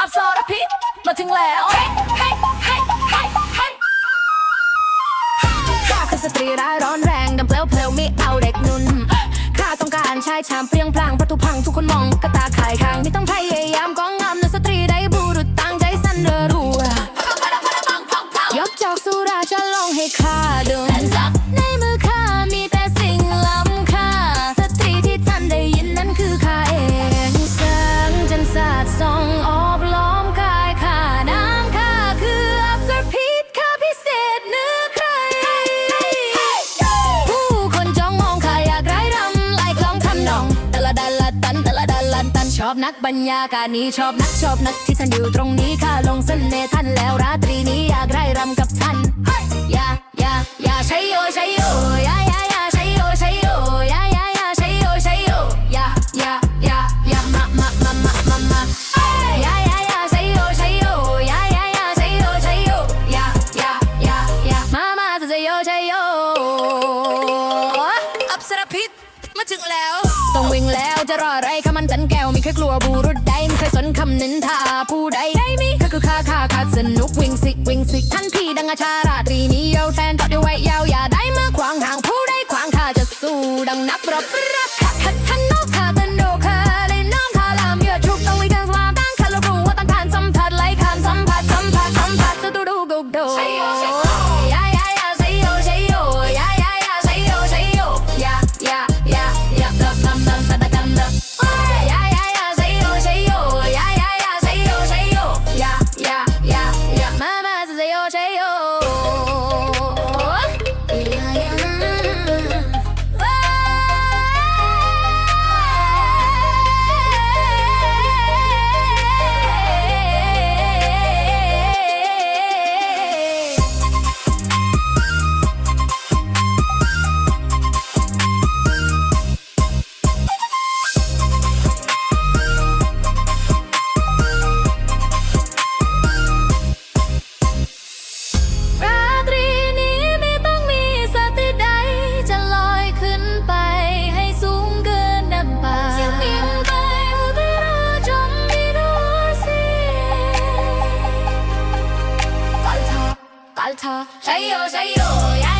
อับสรพิษมาถึงแล้วเฮ้เฮ้เฮ้เฮ้เฮ้ข้าคือสตรีร้ายร้อนแรงดำเปลวเพลวไม่เอาเด็กนุ่นข้าต้องการชายชามเปรียงพลางประตูพังทุกคนมองกระตาขายคางไม่ต้องพยายามก้องงามนะสตรีได้บุรุษตั้งใจสันเดอรัวยกจอกสุราจะลองให้ข้า ชอบนักบรรยากาศนี้ชอบนักชอบนักที่ท่านอยู่ตรงนี้ข้าลงเสน่ห์ท่านแล้วราตรีนี้อยากไร้รำกับท่านอย่าอย่าอย่าใช้โยใช้โย ถึงแล้ว ต้องวิ่งแล้วจะรออะไรข้ามันจันแก้วไม่เคยกลัวบูรุษใดไม่เคยสนคำนินทาผู้ใดได้มีก็คือข้าข้าข้าสนุกวิ่งสิวิ่งสิท่านพี่ดังอาชาราตรีนี้ Alter. Shayo, shayo.